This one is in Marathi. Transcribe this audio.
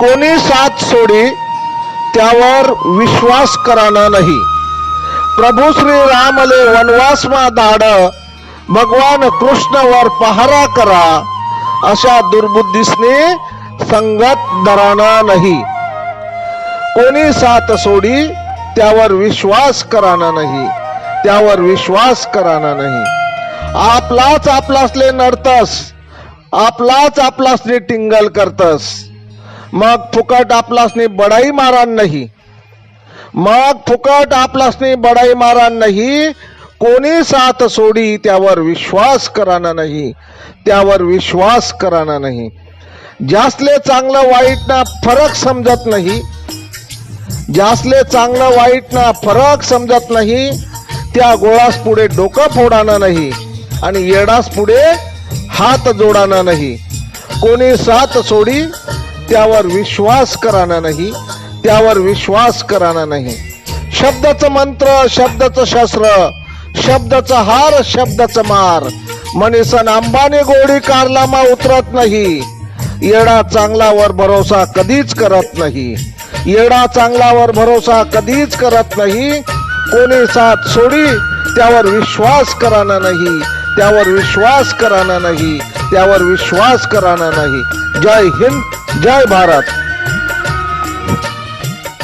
कोणी साथ सोडी त्यावर विश्वास कराना नाही. प्रभू श्री रामले वनवासमा धाड भगवान कृष्णवर पहारा करा अशा दुर्बुद्धीसने संगत धराना नाही. कोणी साथ सोडी त्यावर विश्वास कराना नाही. त्यावर विश्वास कराना नाही. आपलाच आपलासले नडतस आपलाच आपलासले टिंगल करतस. मग फुकट आपलासनी बडाई मारान नाही. मग फुकट आपलासनी बडाई मारान नाही. कोणी साथ सोडी त्यावर विश्वास कराना नाही. त्यावर विश्वास कराना नाही. जासले चांगलं वाईट ना फरक समजत नाही जासले चांगलं वाईट ना फरक समजत नाही त्या गोळास पुढे डोकं फोडाना नाही आणि येडास पुढे हात जोडाना नाही. कोणी साथ सोडी त्यावर विश्वास कराना नाही त्यावर विश्वास कराना नाही. शब्दाचं मंत्र शब्दाचं शस्त्र शब्दाचं हार शब्दाचं मार. मनीसन आंबाने गोडी कारलामा उतरत नाही. येडा चांगलावर भरोसा कधीच करत नाही. येडा चांगलावर भरोसा कधीच करत नाही. कोणी साथ सोडी त्यावर विश्वास कराना नाही. त्यावर विश्वास कराना नाही. त्यावर विश्वास कराना नाही. जय हिंद. जय भारत.